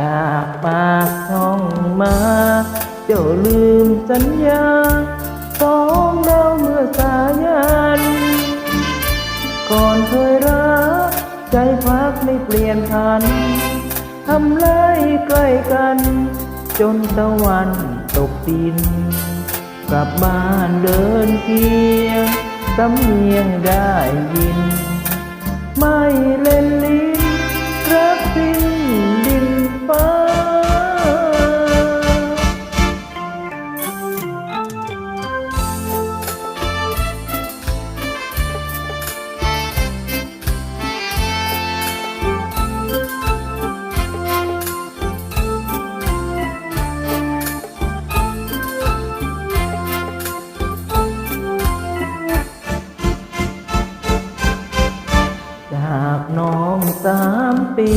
จากปากช่องมาเจ้าลืมสัญญาสองเราเมื่อสายา ใจพักไม่เปลี่ยนพันทำไรใกล้กัน จนตะวันตกดิน กลับบ้านเดินเคียงสำเนียงได้ยิน ไม่เล่น สามปี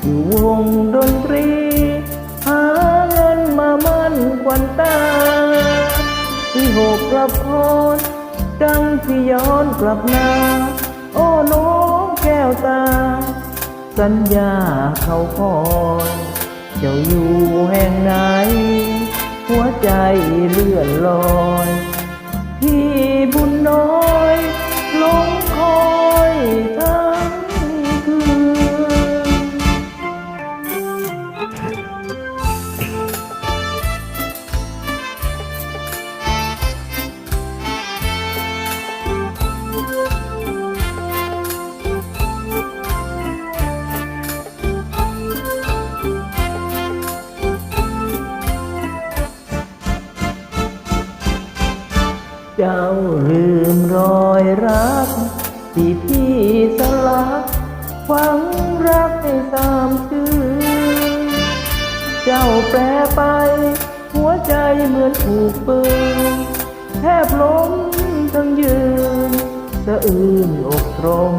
อยู่วงดนตรี หาเงินมามั่นควันตา ที่หกกลับโคนดังที่ย้อนกลับนาโอ้น้องแก้วตา สัญญาเขาคอยเจ้าอยู่แห่งไหน หัวใจเลื่อนลอย เจ้าลืมรอยรัก ที่พี่สลักฝังรักให้สามชื่อ เจ้าแปรไป หัวใจเหมือนถูกปืนแทบล้มทั้งยืนสะอื้นอกตรม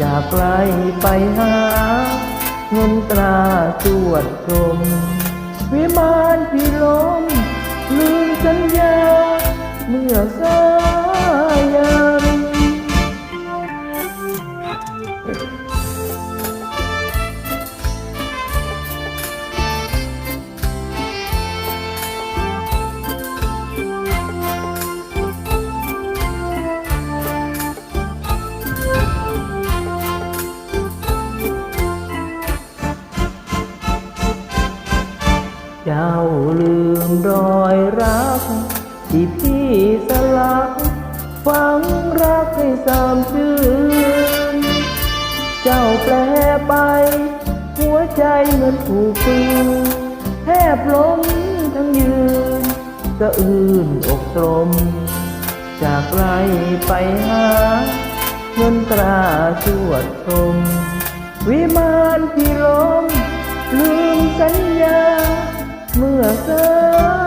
จากไกลไปหา เงินตราสวดชมวิมานพี่ล้มลืมสัญญา เมื่อสายันเจ้าลืมรอ ฝังรักให้สามชื่นเจ้าแปลไป หัวใจเหมือนถูกปืนแทบล้มทั้งยืนสะอื้นอกตรม จากไกลไปหาเงินตราชวดชม วิมานพี่ล้มลืมสัญญา เมื่อสา